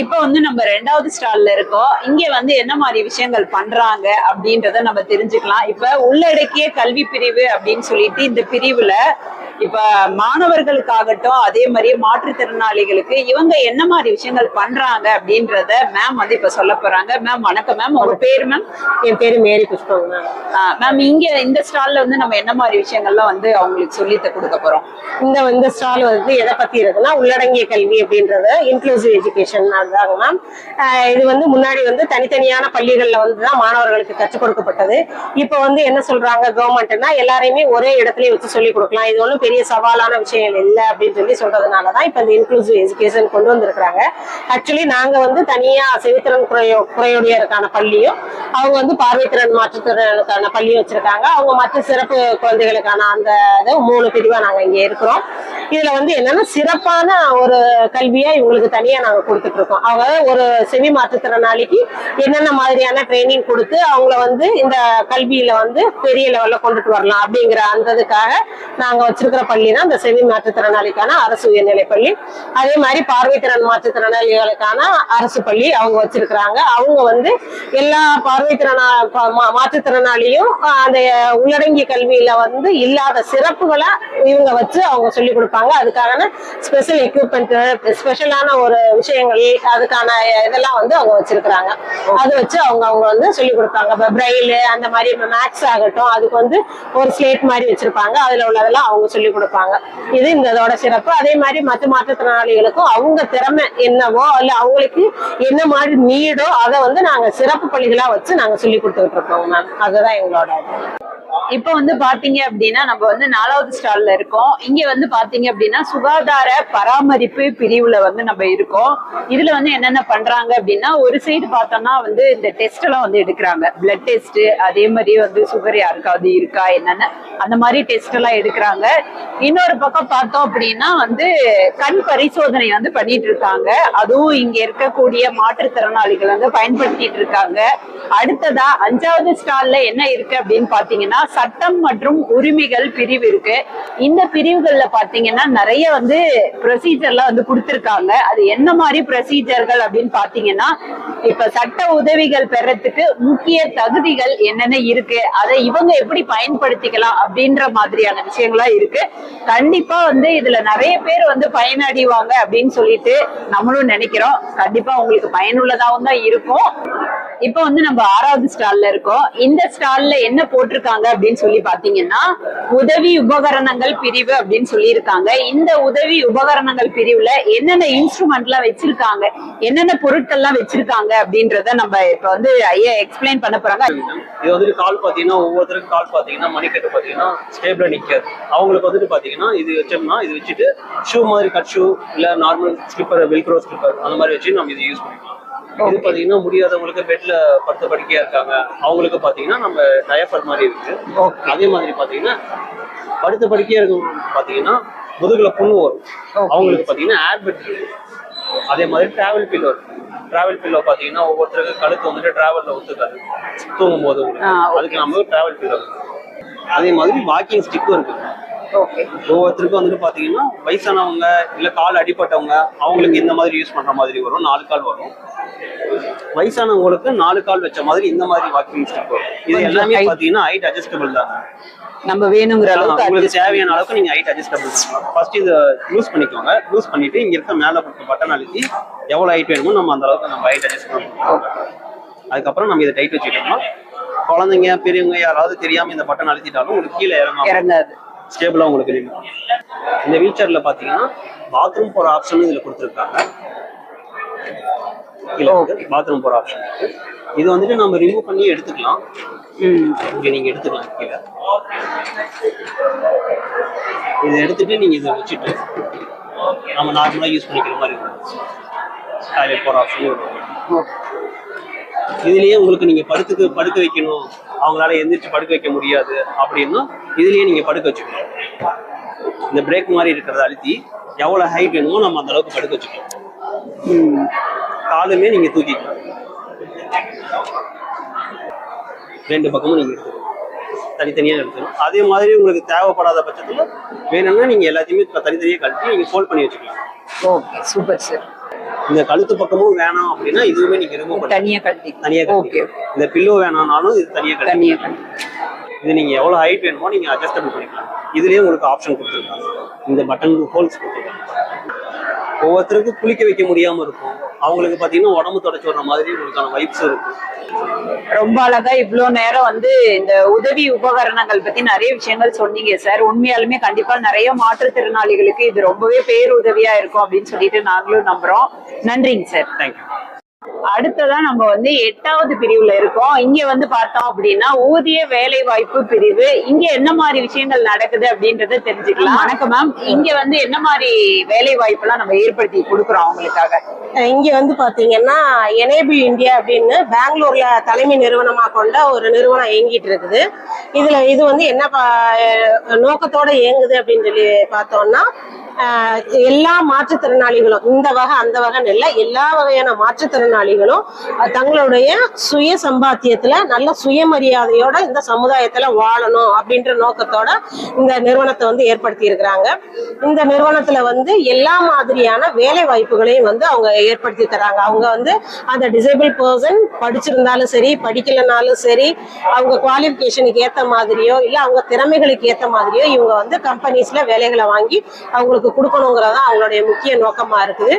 இப்போ வந்து நம்ம ரெண்டாவது ஸ்டால்ல இருக்கோம். இங்க வந்து என்ன மாதிரி விஷயங்கள் பண்றாங்க அப்படின்றத நம்ம தெரிஞ்சுக்கலாம். இப்ப உள்ளடக்கிய கல்வி பிரிவு அப்படின்னு சொல்லிட்டு இந்த பிரிவுல இப்ப மாணவர்களுக்காகட்டும் அதே மாதிரி மாற்றுத்திறனாளிகளுக்கு இவங்க என்ன மாதிரி விஷயங்கள் பண்றாங்க அப்படின்றத மேம் வந்து இப்ப சொல்ல போறாங்க. மேம் வணக்கம் மேம் உங்க பேர் மேம் என் பேரு மேரி புஷ்பம் மேம் மேம் இங்க இந்த ஸ்டால்ல வந்து நம்ம என்ன மாதிரி விஷயங்கள்லாம் வந்து அவங்களுக்கு சொல்லி கொடுக்க போறோம்? இந்த இந்த ஸ்டால் வந்து எதை பத்தி இருக்குன்னா உள்ளடங்கிய கல்வி அப்படின்றது இன்க்ளூசிவ் எஜுகேஷன் அதுதாங்க மேம் இது வந்து முன்னாடி வந்து தனித்தனியான பள்ளிகள்ல வந்து தான் மாணவர்களுக்கு கற்றுக் கொடுக்கப்பட்டது. இப்போ வந்து என்ன சொல்றாங்க கவர்மெண்ட்னா எல்லாரையுமே ஒரே இடத்துலயே வச்சு சொல்லி கொடுக்கலாம். இது ஒன்றும் பெரிய சவாலான விஷயங்கள் இல்லை அப்படின்னு சொல்லி சொல்றதுனால தான் இப்போ இந்த இன்க்ளூசிவ் எஜுகேஷன் கொண்டு வந்திருக்கிறாங்க. ஆக்சுவலி நாங்க வந்து தனியா செவித்திறன் குறையோ குறையுடையருக்கான பள்ளியும் அவங்க வந்து பார்வைத்திறன் மாற்றுத்திறனுக்கான பள்ளியும் வச்சிருக்காங்க. அவங்க மற்ற சிறப்பு குழந்தைகளுக்கான அந்த இதை மூணு பிரிவா நாங்க இங்க இருக்கிறோம். இதுல வந்து என்னன்னா சிறப்பான ஒரு கல்வியா இவங்களுக்கு தனியா நாங்க கொடுத்துட்டு இருக்கோம். அவங்க ஒரு செவி மாற்றுத்திறனாளிக்கு என்னென்ன மாதிரியான ட்ரைனிங் கொடுத்து அவங்கள வந்து இந்த கல்வியில வந்து பெரிய லெவல்ல கொண்டுட்டு வரலாம் அப்படிங்கிற அந்ததுக்காக நாங்க வச்சிருக்கிற பள்ளி தான் இந்த செவி மாற்றுத்திறனாளிக்கான அரசு உயர்நிலை பள்ளி. அதே மாதிரி பார்வைத்திறன் மாற்றுத்திறனாளிகளுக்கான அரசு பள்ளி அவங்க வச்சிருக்கிறாங்க. அவங்க வந்து எல்லா பார்வைத்திறனா பா- மா- மாற்றுத்திறனாளியும் அந்த உள்ளடங்கிய கல்வியில வந்து இல்லாத சிறப்புகளை இவங்க வச்சு அவங்க சொல்லி கொடுப்பாங்க. அதுக்கான ஸ்பெஷல் எக்யூப்மெண்ட் ஸ்பெஷலான ஒரு விஷயங்கள் அதுக்கான இதெல்லாம் வந்து அவங்க வச்சிருக்கிறாங்க. அது வச்சு அவங்க அவங்க வந்து சொல்லி கொடுப்பாங்க. இப்போ பிரெயில் அந்த மாதிரி மேக்ஸ் ஆகட்டும் அதுக்கு வந்து ஒரு ஸ்லேட் மாதிரி வச்சிருப்பாங்க. அதுல உள்ளதெல்லாம் அவங்க சொல்லி கொடுப்பாங்க. இது இந்த இதோட சிறப்பு. அதே மாதிரி மற்ற மாற்றுத்திறனாளிகளுக்கும் அவங்க திறமை என்னவோ இல்ல அவங்களுக்கு என்ன மாதிரி நீடோ அதை வந்து நாங்க சிறப்பு பள்ளிகளா வச்சு நாங்க சொல்லி கொடுத்துக்கிட்டு இருக்கோம் மேம் அதுதான் எங்களோட இப்போ வந்து பாத்தீங்க அப்படின்னா நம்ம வந்து நாலாவது ஸ்டால்ல இருக்கோம். இங்க வந்து பாத்தீங்க அப்படின்னா சுகாதார பராமரிப்பு பிரிவுல வந்து நம்ம இருக்கோம். இதுல வந்து என்னென்ன பண்றாங்க அப்படின்னா ஒரு சைடு பார்த்தோம்னா வந்து இந்த டெஸ்ட் எல்லாம் வந்து எடுக்கிறாங்க. பிளட் டெஸ்ட் அதே மாதிரி வந்து சுகர் யாருக்காவது இருக்கா என்னென்ன அந்த மாதிரி டெஸ்ட் எல்லாம் எடுக்கிறாங்க. இன்னொரு பக்கம் பார்த்தோம் அப்படின்னா வந்து கண் பரிசோதனை வந்து பண்ணிட்டு இருக்காங்க. அதுவும் இங்க இருக்கக்கூடிய மாற்றுத்திறனாளிகள் வந்து பயன்படுத்திட்டு இருக்காங்க. அடுத்ததா அஞ்சாவது ஸ்டால்ல என்ன இருக்கு அப்படின்னு பாத்தீங்கன்னா சட்டம் மற்றும் உரிமைகள் பிரிவு இருக்கு. இந்த பிரிவுகள்ல பாத்தீங்கன்னா நிறைய வந்து ப்ரொசீஜர்லாம் வந்து கொடுத்துருக்காங்க. அது என்ன மாதிரி ப்ரொசீஜர்கள் அப்படின்னு பாத்தீங்கன்னா இப்ப சட்ட உதவிகள் பெறத்துக்கு முக்கிய தகுதிகள் என்னென்ன இருக்கு அதை இவங்க எப்படி பயன்படுத்திக்கலாம் அப்படின்ற மாதிரியான விஷயங்களா இருக்கு. கண்டிப்பா வந்து இதுல நிறைய பேர் வந்து பயனடைவாங்க அப்படின்னு சொல்லிட்டு நம்மளும் நினைக்கிறோம். கண்டிப்பா உங்களுக்கு பயனுள்ளதாகவும் தான் இருக்கும். இப்போ வந்து நம்ம ஆறாவது ஸ்டால்ல இருக்கோம். இந்த ஸ்டால்ல என்ன போட்டிருக்காங்க அப்படின்னு சொல்லி பாத்தீங்கன்னா உதவி உபகரணங்கள் பிரிவு அப்படின்னு சொல்லியிருக்காங்க. இந்த உதவி உபகரணங்கள் பிரிவுல என்னென்ன இன்ஸ்ட்ருமெண்ட்லாம் வச்சிருக்காங்க என்னென்ன பொருட்கள்லாம் வச்சிருக்காங்க அப்படின்றத நம்ம இப்ப வந்து ஐயா எக்ஸ்பிளைன் பண்ண போறாங்க. இது வந்துட்டு கால் பாத்தீங்கன்னா ஒவ்வொருத்தருக்கும் கால் பாத்தீங்கன்னா மணிக்கட்டு பாத்தீங்கன்னா ஸ்டேபிள நிக்காது அவங்களுக்கு வந்துட்டு பாத்தீங்கன்னா இது வச்சோம்னா இது வச்சுட்டு ஷூ மாதிரி கட் ஷூ இல்ல நார்மல் ஸ்லிப்பர் வெல்க்ரோ ஸ்லிப்பர் அந்த மாதிரி வச்சு நம்ம இதை யூஸ் பண்ணிக்கலாம். இது பார்த்தீங்கன்னா முடியாதவங்களுக்கு பெட்ல படுத்த படுக்கையா இருக்காங்க. அவங்களுக்கு பார்த்தீங்கன்னா நம்ம டயஃபர் மாதிரி இருக்கு. அதே மாதிரி பார்த்தீங்கன்னா படுத்த படுக்கையா இருக்கும் பார்த்தீங்கன்னா முதுகுல புண்ணு வரும். அவங்களுக்கு பார்த்தீங்கன்னா ஏர் பெட் இருக்கு. அதே மாதிரி டிராவல் பில்லோ டிராவல் பில்லோ பாத்தீங்கன்னா ஒவ்வொருத்தருக்கு கழுத்து வந்துட்டு டிராவல்ல ஒத்துக்காது. தூங்கும் போது. அதுக்கு நம்ம டிராவல் பில்லோ அதே மாதிரி வாக்கிங் ஸ்டிக்கும் இருக்கு. ஒவ்வொருத்தருக்கும் வந்துட்டு பாத்தீங்கன்னா வயசானவங்க இல்ல கால் அடிபட்டவங்க அவங்களுக்கு இந்த மாதிரி யூஸ் பண்ற மாதிரி வரும். நாலு கால் வரும். வயசானவங்களுக்கு நாலு கால் வச்ச மாதிரி இந்த மாதிரி வாக்கிங் ஸ்டிக் வரும். இது எல்லாமே. பாத்தீங்கன்னா ஹைட் அட்ஜஸ்டபிள் தான். நம்ம வேணுங்கிற அளவுக்கு உங்களுக்கு தேவையான அளவுக்கு நீங்க ஹைட் அட்ஜஸ்டபிள் ஃபர்ஸ்ட் இதை லூஸ் பண்ணிக்கோங்க. லூஸ் பண்ணிட்டு இங்க இருக்க மேல இருக்க பட்டன் அழுத்தி எவ்வளவு ஹைட் வேணுமோ நம்ம அந்த அளவுக்கு நம்ம ஹைட் அட்ஜஸ்ட் பண்ணுவோம் அதுக்கப்புறம் நம்ம இதை டைட் வச்சுக்கிட்டோம்னா குழந்தைங்க பெரியவங்க யாராவது தெரியாம இந்த பட்டன் அழுத்திட்டாலும் உங்களுக்கு கீழே இறங்காது. ஸ்டேபிளா உங்களுக்கு நிற்கும் இந்த வீல் சேர்ல பாத்தீங்கன்னா பாத்ரூம் போற ஆப்ஷன் இதுல கொடுத்துருக்காங்க. பாத்ரூம் போற ஆப்ஷன் இது வந்துட்டு நம்ம ரிமூவ் பண்ணி எடுத்துக்கலாம். இங்க நீங்க எடுத்துக்கலாம் கீழே. இதை எடுத்துட்டு நீங்க இதை வச்சுட்டு நம்ம நார்மலா யூஸ் பண்ணிக்கிற மாதிரி இருக்கும். டாய்லெட் போற ஆப்ஷன் இருக்கும். இதுலயே உங்களுக்கு நீங்க படுத்துக்கு படுக்க வைக்கணும். அவங்களால எந்திரிச்சு படுக்க வைக்க முடியாது அப்படின்னா இதுலயே நீங்க படுக்க வச்சுக்கணும். இந்த பிரேக் மாதிரி இருக்கிறத அழுத்தி எவ்வளவு ஹைட் வேணுமோ நம்ம அந்த அளவுக்கு படுக்க வச்சுக்கலாம் ம். காலுமே நீங்க தூக்கிக்கலாம் ரெண்டு பக்கமும் நீங்க எடுத்துக்கணும். தனித்தனியா எடுத்துக்கணும். அதே மாதிரி உங்களுக்கு தேவைப்படாத பட்சத்துல வேணும்னா நீங்க எல்லாத்தையுமே தனித்தனியா கழட்டி நீங்க ஃபோல்ட் பண்ணி வச்சுக்கலாம். Okay super sir. இந்த கழுத்து பக்கமும் வேணாம் அப்படின்னா இதுவுமே நீங்க ரிமூவ் தனியா கழட்டி தனியா ஓகே இந்த பில்லோ வேணாம்னாலும் இது தனியா தனியா கழட்டி இது நீங்க எவ்வளவு ஹைட் வேணுமோ நீங்க அட்ஜஸ்டபிள் பண்ணிக்கலாம். இதுலயே உங்களுக்கு ஆப்ஷன் கொடுத்துருக்காங்க. இந்த பட்டன் ஹோல்ஸ் கொடுத்துருக்காங்க. ஒவ்வொருத்தருக்கும் குளிக்க வைக்க முடியாம இருக்கும். அவங்களுக்கு பாத்தீங்கன்னா உடம்பு தொடச்சு விடுற மாதிரி உங்களுக்கான வைப்ஸ் இருக்கும். ரொம்ப அழகா இவ்ளோ நேரம் வந்து இந்த உதவி உபகரணங்கள் பத்தி நிறைய விஷயங்கள் சொன்னீங்க சார் உண்மையாலுமே கண்டிப்பா நிறைய மாற்றுத்திறனாளிகளுக்கு இது ரொம்பவே பேருதவியா இருக்கும் அப்படின்னு சொல்லிட்டு நாங்களும் நம்புறோம். நன்றிங்க சார் தேங்க்யூ அடுத்ததா நம்ம வந்து எட்டாவது பிரிவுல இருக்கோம். இங்க வந்து பார்த்தோம் அப்படின்னா ஊதிய வேலை வாய்ப்பு பிரிவு. இங்க என்ன மாதிரி விஷயங்கள் நடக்குது அப்படின்றத தெரிஞ்சுக்கலாம். வணக்கம் மேம். இங்க வந்து என்ன மாதிரி வேலை வாய்ப்பு எல்லாம் நம்ம ஏற்படுத்தி கொடுக்குறோம் அவங்களுக்காக? இங்க வந்து பாத்தீங்கன்னா எனேபிள் இந்தியா அப்படின்னு பெங்களூர்ல தலைமை நிறுவனமா கொண்ட ஒரு நிறுவனம் இயங்கிட்டு இருக்குது. இதுல இது வந்து என்ன நோக்கத்தோட இயங்குது அப்படின்னு சொல்லி பார்த்தோம்னா எல்லா மாற்றுத்திறனாளிகளும் இந்த வகை அந்த வகைன்னு இல்லை எல்லா வகையான மாற்றுத்திறனாளிகளும் தொழிலாளிகளும் தங்களுடைய சுய சம்பாத்தியத்துல நல்ல சுயமரியாதையோட இந்த சமுதாயத்துல வாழணும் அப்படின்ற நோக்கத்தோட இந்த நிறுவனத்தை வந்து ஏற்படுத்தி இருக்கிறாங்க இந்த நிறுவனத்துல வந்து எல்லா மாதிரியான வேலை வாய்ப்புகளையும் வந்து அவங்க ஏற்படுத்தி தராங்க. அவங்க வந்து அந்த டிசேபிள் பர்சன் படிச்சிருந்தாலும் சரி படிக்கலைனாலும் சரி அவங்க குவாலிஃபிகேஷனுக்கு ஏத்த மாதிரியோ இல்ல அவங்க திறமைகளுக்கு ஏத்த மாதிரியோ இவங்க வந்து கம்பெனிஸ்ல வேலைகளை வாங்கி அவங்களுக்கு கொடுக்கணுங்கிறது அவங்களுடைய முக்கிய நோக்கமா இருக்குது.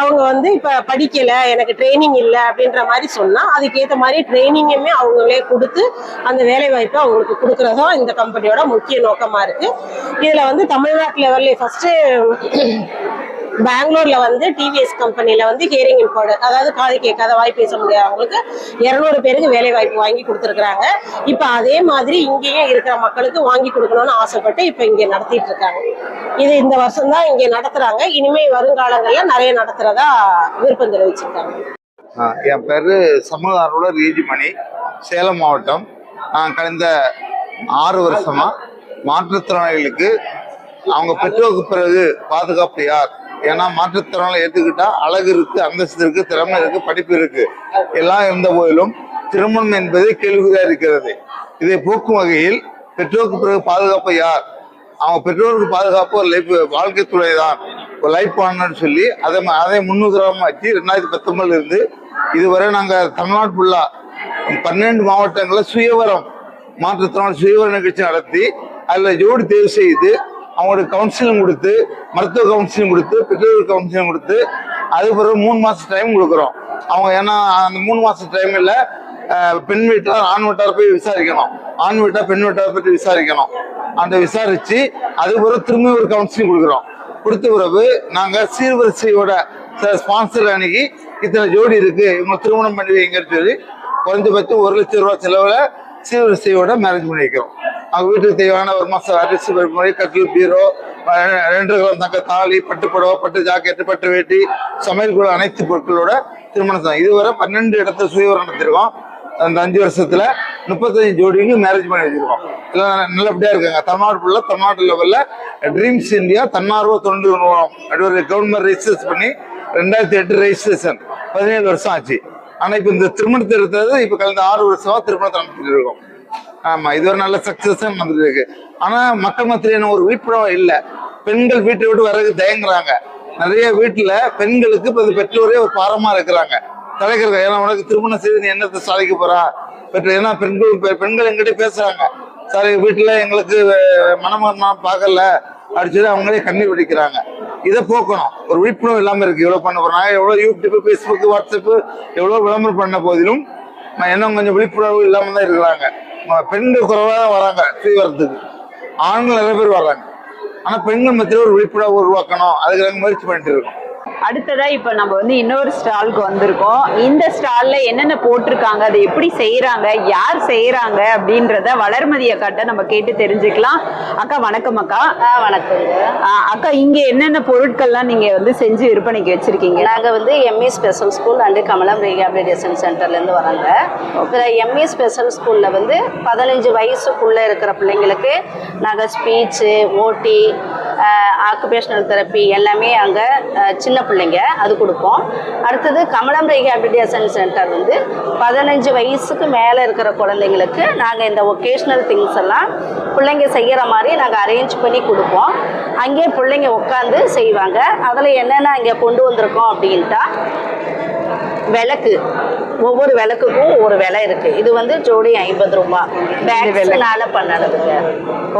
அவங்க வந்து இப்ப படிக்கல எனக்கு ட்ரைனிங் இல்லை அப்படின்ற மாதிரி சொன்னால் அதுக்கேற்ற மாதிரி ட்ரைனிங்குமே அவங்களே கொடுத்து அந்த வேலைவாய்ப்பை அவங்களுக்கு கொடுக்குறதும் இந்த கம்பெனியோட முக்கிய நோக்கமா இருக்கு. இதில் வந்து தமிழ்நாட்டு லெவல்ல ஃபஸ்ட்டு பெங்களூர்ல வந்து டிவிஎஸ் கம்பெனில வந்து ஹியரிங் இம்போர்ட் அதாவது காது கேட்காத வாய் பேச முடியாதவங்களுக்கு இருநூறு பேருக்கு வேலை வாய்ப்பு வாங்கி கொடுத்துருக்காங்க இப்ப அதே மாதிரி இங்கேயும் இருக்கிற மக்களுக்கு வாங்கி கொடுக்கணும்னு ஆசைப்பட்டு இப்ப இங்க நடத்திட்டு இருக்காங்க. இது இந்த வருஷம் தான் இங்க நடத்துறாங்க. இனிமே வருங்காலங்கள்ல நிறைய நடத்துறதா விருப்பம் தெரிவிச்சிருக்காங்க. என் பேர் சமூக ஆர்வலர் சேலம் மாவட்டம். நான் கடந்த ஆறு வருஷமா மாற்றுத்திறனாளிகளுக்கு அவங்க பெற்றோருக்கு பிறகு பாதுகாப்பு யார் ஏன்னா மாற்றுத்திறனால ஏற்றுக்கிட்டா அழகு இருக்கு அந்தஸ்து இருக்கு திறமை இருக்கு படிப்பு இருக்கு. எல்லாம் இருந்த போதிலும் திருமணம் என்பதே கேள்விக்குறியா இருக்கிறது. இதை போக்கும் வகையில் பெற்றோருக்கு பிறகு பாதுகாப்பு யார்? அவங்க பெற்றோருக்கு பாதுகாப்பு ஒரு லைஃப் வாழ்க்கை துறை தான் ஒரு லைஃப் பண்ணணும்னு சொல்லி அதை அதை முன்னுதாரணமா வச்சு ரெண்டாயிரத்தி பத்தொன்பதுல இருந்து இதுவரை நாங்கள் தமிழ்நாடு ஃபுல்லாக பன்னெண்டு மாவட்டங்களில் சுயவரம் மாற்றுத்திறனாளி சுயவர நிகழ்ச்சி நடத்தி அதில் ஜோடி தேர்வு செய்து அவங்களுக்கு கவுன்சிலிங் கொடுத்து மருத்துவ கவுன்சிலிங் கொடுத்து பெற்றோர் கவுன்சிலிங் கொடுத்து அதுக்கு பிறகு மூணு மாசம் டைம் கொடுக்குறோம். அவங்க ஏன்னா அந்த மூணு மாசம் டைம்ல பெண் வீட்டார் ஆண் வீட்டார் போய் விசாரிக்கணும். ஆண் வீட்டார் பெண் வீட்டார் பற்றி விசாரிக்கணும். அந்த விசாரிச்சு அதுக்கு பிறகு திரும்ப ஒரு கவுன்சிலிங் கொடுக்குறோம். கொடுத்த பிறகு நாங்க சீர்வரிசையோட சில ஸ்பான்சர் அன்னைக்கு இத்தனை ஜோடி இருக்கு. இவங்க திருமணம் பண்ணி வைங்கன்னு சொல்லி குறைஞ்சபட்சம் ஒரு லட்சம் ரூபாய் செலவுல சீர்வரிசையோட மேரேஜ் பண்ணி வைக்கிறோம் அவங்க வீட்டுக்கு தேவையான ஒரு மாதம் அரிசி பருப்பு முறை கட்டில் பீரோ ரெண்டு கிலோ தங்க தாலி பட்டு புடவை பட்டு ஜாக்கெட்டு பட்டு வேட்டி சமையல் கூட அனைத்து பொருட்களோட திருமணம் செய்வோம். இதுவரை பன்னெண்டு இடத்துல சுயவரம் நடத்திருக்கோம். அந்த அஞ்சு வருஷத்துல முப்பத்தஞ்சு ஜோடிக்கு மேரேஜ் பண்ணி வச்சிருக்கோம். எல்லாம் நல்லபடியா இருக்காங்க. தமிழ்நாடு ஃபுல்லா தமிழ்நாடு லெவல்ல ட்ரீம்ஸ் இந்தியா தன்னார்வ தொண்டு நிறுவனம். கவர்மெண்ட் ரெஜிஸ்டர் பண்ணி ரெண்டாயிரத்தி எட்டு ரெஜிஸ்ட்ரேஷன் பதினேழு வருஷம் ஆச்சு. ஆனா இப்ப இந்த திருமணத்தை எடுத்தது இப்ப கலந்து ஆறு வருஷமா திருமணத்தை நடத்திட்டு இருக்கோம். ஆமா இது ஒரு நல்ல சக்சஸ் நடந்துட்டு இருக்கு. ஆனா மக்கள் மத்தியில ஒரு விழிப்புணர்வு இல்ல. பெண்கள் வீட்டை விட்டு வர்றதுக்கு தயங்குறாங்க. நிறைய வீட்டுல பெண்களுக்கு இப்ப பெற்றோரே ஒரு பாரமா இருக்கிறாங்க. தலைக்கிறாங்க ஏன்னா உனக்கு திருமணம் செய்து நீ என்னத்தை சாதிக்க போறா? பெற்ற ஏன்னா பெண்கள் பெண்கள் எங்கிட்ட பேசுறாங்க. சார் வீட்டுல எங்களுக்கு அஹ், மனமரணம் பார்க்கல. அப்படின்னு சொல்லி அவங்களே கண்ணீர் வெடிக்கிறாங்க. இதை போக்கணும். ஒரு விழிப்புணர்வு இல்லாமல் இருக்கு. எவ்வளோ பண்ண போறோம்? நான் எவ்வளோ யூடியூப் ஃபேஸ்புக் வாட்ஸ்அப் எவ்வளோ விளம்பரம் பண்ண போதிலும் நான் இன்னும் கொஞ்சம் விழிப்புணர்வு இல்லாம தான் இருக்கிறாங்க. பெண்கள் குறைவாக தான் வராங்க தீவிரத்துக்கு. ஆண்கள் நிறைய பேர் வர்றாங்க. ஆனால் பெண்கள் மத்தியில் ஒரு விழிப்புணர்வு உருவாக்கணும். அதுக்கு நாங்கள் முயற்சி பண்ணிட்டு இருக்கோம். அடுத்ததா இப்ப நம்ம வந்து இன்னொரு ஸ்டாலுக்கு வந்திருக்கோம். இந்த ஸ்டால்ல என்னென்ன போட்டிருக்காங்க அதை எப்படி செய்யறாங்க யார் செய்யறாங்க அப்படின்றத வளர்மதி அக்காட்ட நம்ம கேட்டு தெரிஞ்சுக்கலாம். அக்கா வணக்கம் அக்கா. வணக்கங்க ஆ, அக்கா இங்க என்னென்ன பொருட்கள்லாம் நீங்க வந்து செஞ்சு விற்பனைக்கு வச்சிருக்கீங்க? நாங்கள் வந்து ME special school and Kamalam rehabilitation சென்டர்லேருந்து வராங்க இதில் எம்இ ஸ்பெஷல் ஸ்கூலில் வந்து பதினஞ்சு வயசுக்குள்ளே இருக்கிற பிள்ளைங்களுக்கு நாங்கள் ஸ்பீச்சு ஓடி ஆக்குபேஷனல் தெரப்பி எல்லாமே அங்கே சின்ன சின்ன பிள்ளைங்க அது கொடுப்போம். அடுத்தது கமலம் ரீஹாபிலிட்டேஷன் சென்டர் வந்து பதினஞ்சு வயசுக்கு மேலே இருக்கிற குழந்தைங்களுக்கு நாங்கள் இந்த ஒகேஷ்னல் திங்ஸ் எல்லாம் பிள்ளைங்க செய்கிற மாதிரி நாங்கள் அரேஞ்ச் பண்ணி கொடுப்போம். அங்கேயே பிள்ளைங்க உட்காந்து செய்வாங்க. அதில் என்னென்ன இங்கே கொண்டு வந்திருக்கோம் அப்படின்ட்டா விளக்கு. ஒவ்வொரு விளக்குக்கும் ஒவ்வொரு விலை இருக்கு. இது வந்து ஜோடி ஐம்பது ரூபாய் பேக்ஸ்னால பண்ணதுங்க.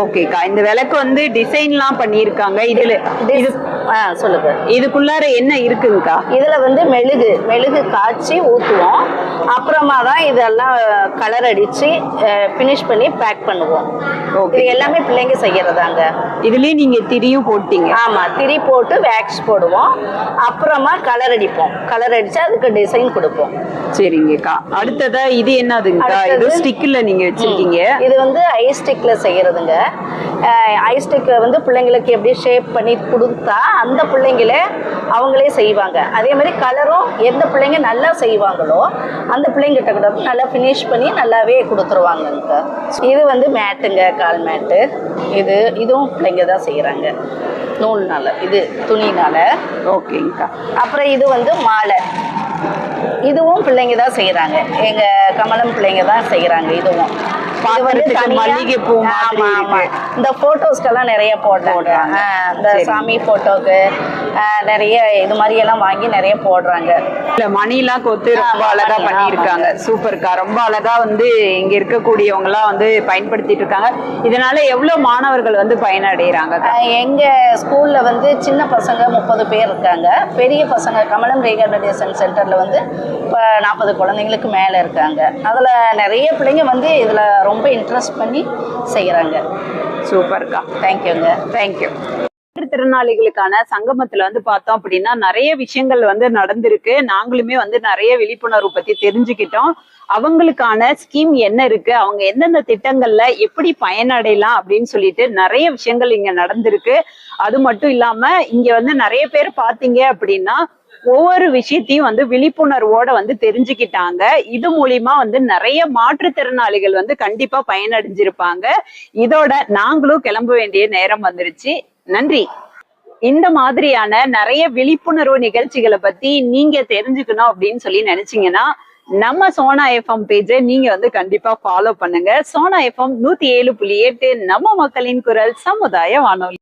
ஓகேக்கா இந்த விளக்கு வந்து டிசைன்லாம் பண்ணியிருக்காங்க. இதுல இது சொல்லுங்க. இதுக்குள்ளார என்ன இருக்குங்கக்கா இதுல வந்து மெழுகு மெழுகு காய்ச்சி ஊற்றுவோம் அப்புறமா தான் இதெல்லாம் கலர் அடிச்சு ஃபினிஷ் பண்ணி பேக் பண்ணுவோம். இது எல்லாமே பிள்ளைங்க செய்யறதாங்க. இதுலயே நீங்க திரியும் போட்டீங்க. ஆமா திரி போட்டு வேக்ஸ் போடுவோம். அப்புறமா கலர் அடிப்போம். கலர் அடிச்சு அதுக்கு டிசைன் கொடுப்போம். சரிங்கக்கா அடுத்ததா இது என்னதுங்கக்கா? இது ஸ்டிக்ல நீங்க வச்சிருக்கீங்க. இது வந்து ஐ ஸ்டிக்ல செய்யறதுங்க. ஐ ஸ்டிக்ல வந்து பிள்ளைங்களுக்கு எப்படி ஷேப் பண்ணி கொடுத்தா அந்த பிள்ளைங்களே அவங்களே செய்வாங்க. அதே மாதிரி கலரும் எந்த பிள்ளைங்க நல்லா செய்வாங்களோ அந்த பிள்ளைங்கிட்ட கூட நல்லா ஃபினிஷ் பண்ணி நல்லாவே கொடுத்துருவாங்கங்க. இது வந்து மேட்டுங்க கால் மேட்டு. இது இதுவும் பிள்ளைங்க தான் செய்கிறாங்க நூல்னால இது துணினால. ஓகேங்கக்கா. அப்புறம் இது வந்து மாலை. இதுவும் பிள்ளைங்க தான் செய்கிறாங்க எங்கள் கமலம் பிள்ளைங்க தான் செய்கிறாங்க இதுவும். பார்க்கறதுக்கு தனியா- மல்லிகைப்பூ மாதிரி. இருக்கு. இந்த போட்டோஸ்க்கெல்லாம் நிறைய போட்டாங்க இந்த. சாமி போட்டோக்கு நிறைய இது மாதிரி எல்லாம் வாங்கி நிறைய போடுறாங்க. இல்ல மணிலாம் கொத்து ரொம்ப அழகா பண்ணியிருக்காங்க. சூப்பர்க்கா ரொம்ப அழகா வந்து இங்க இருக்கக்கூடியவங்க எல்லாம் வந்து பயன்படுத்திட்டு இருக்காங்க. இதனால எவ்வளவு மாணவர்கள் வந்து பயனடைறாங்க ஆஹ் எங்க ஸ்கூல்ல வந்து சின்ன பசங்க முப்பது பேர் இருக்காங்க. பெரிய பசங்க கமலம் ரீஹாபிலிட்டேஷன் சென்டர்ல வந்து நாற்பது குழந்தைங்களுக்கு மேலே இருக்காங்க. அதில் நிறைய பிள்ளைங்க வந்து இதில் ரொம்ப இன்ட்ரெஸ்ட் பண்ணி செய்கிறாங்க சூப்பர்க்கா தேங்க்யூங்க தேங்க்யூ மாற்றுத்திறனாளிகளுக்கான சங்கமத்துல வந்து பார்த்தோம் அப்படின்னா நிறைய விஷயங்கள் வந்து நடந்திருக்கு. நாங்களுமே வந்து நிறைய விழிப்புணர்வு பத்தி தெரிஞ்சுக்கிட்டோம். அவங்களுக்கான ஸ்கீம் என்ன இருக்கு? அவங்க எந்தெந்த திட்டங்கள்ல எப்படி பயனடையலாம் அப்படின்னு சொல்லிட்டு நிறைய விஷயங்கள் இங்க நடந்திருக்கு. அது மட்டும் இல்லாம இங்க வந்து நிறைய பேர் பாத்தீங்க அப்படின்னா ஒவ்வொரு விஷயத்தையும் வந்து விழிப்புணர்வோட வந்து தெரிஞ்சுக்கிட்டாங்க. இது மூலியமா வந்து நிறைய மாற்றுத்திறனாளிகள் வந்து கண்டிப்பா பயனடைஞ்சிருப்பாங்க. இதோட நாங்களும் கிளம்ப வேண்டிய நேரம் வந்துருச்சு. நன்றி. இந்த மாதிரியான நிறைய விழிப்புணர்வு நிகழ்ச்சிகளை பத்தி நீங்க தெரிஞ்சுக்கணும் அப்படின்னு சொல்லி நினைச்சீங்கன்னா நம்ம சோனா எஃப்எம் பேஜை நீங்க வந்து கண்டிப்பா ஃபாலோ பண்ணுங்க. சோனா எஃப்எம் நூத்தி ஏழு புள்ளி எட்டு நம்ம மக்களின் குரல் சமுதாய வானொலி.